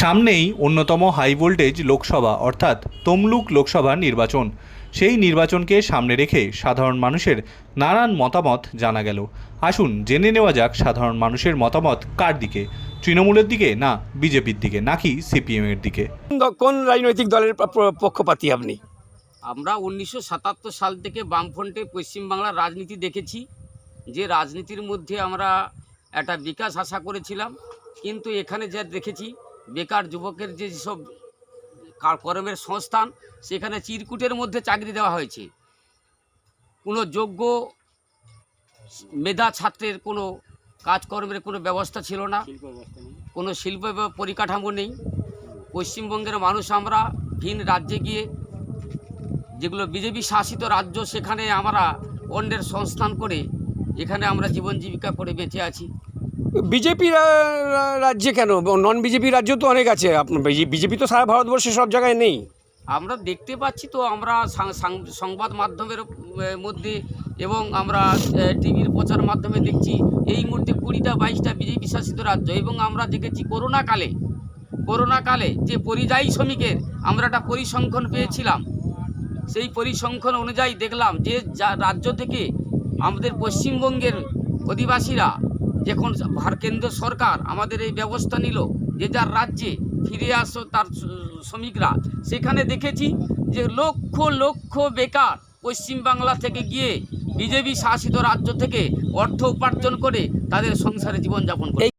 সামনেই অন্যতম high voltage Lok Sabha অর্থাৎ তমলুক লোকসভা নির্বাচন। সেই নির্বাচনকে সামনে রেখে সাধারণ মানুষের নানান মতামত জানা গেল। আসুন জেনে নেওয়া যাক সাধারণ মানুষের মতামত কার দিকে? তৃণমূলের দিকে না বিজেপির দিকে নাকি সিপিএমের দিকে? কোন রাজনৈতিক দলের পক্ষপাতী আপনি? আমরা উনিশশো সাতাত্তর সাল থেকে বামফ্রন্টে পশ্চিমবাংলার রাজনীতি দেখেছি। যে রাজনীতির মধ্যে আমরা একটা বিকাশ আশা করেছিলাম। কিন্তু এখানে যা দেখেছি বেকার যুবকের যে সব কর্মের সংস্থান সেখানে চিরকুটের মধ্যে চাকরি দেওয়া হয়েছে। কোনো যোগ্য মেধা ছাত্রের কোনো কাজকর্মের কোনো ব্যবস্থা ছিল না। কোনো শিল্প বা পরিকাঠামো নেই। পশ্চিমবঙ্গের মানুষ আমরা ভিন রাজ্যে গিয়ে যেগুলো বিজেপি শাসিত রাজ্য সেখানে আমরা অন্যের সংস্থান করে এখানে আমরা জীবন জীবিকা করে বেঁচে আছি। বিজেপি রাজ্যে কেন? নন বিজেপি রাজ্য তো অনেক আছে। বিজেপি তো সারা ভারতবর্ষে সব জায়গায় নেই। আমরা দেখতে পাচ্ছি তো, আমরা সংবাদ মাধ্যমের মধ্যে এবং আমরা টিভির প্রচার মাধ্যমে দেখছি, এই মুহূর্তে কুড়িটা, বাইশটা বিজেপি শাসিত রাজ্য এবং আমরা দেখেছি করোনা কালে করোনা কালে যে পরিযায়ী শ্রমিকের আমরা একটা পরিসংখ্যান পেয়েছিলাম। সেই পরিসংখ্যান অনুযায়ী দেখলাম যা, রাজ্য থেকে আমাদের পশ্চিমবঙ্গের অধিবাসীরা যখন কেন্দ্র সরকার আমাদের এই ব্যবস্থা নিল, যে যার রাজ্যে ফিরে আসো তার শ্রমিকরা। সেখানে দেখেছি যে লক্ষ লক্ষ বেকার পশ্চিমবাংলা থেকে গিয়ে বিজেপি শাসিত রাজ্য থেকে অর্থ উপার্জন করে তাদের সংসারে জীবনযাপন করে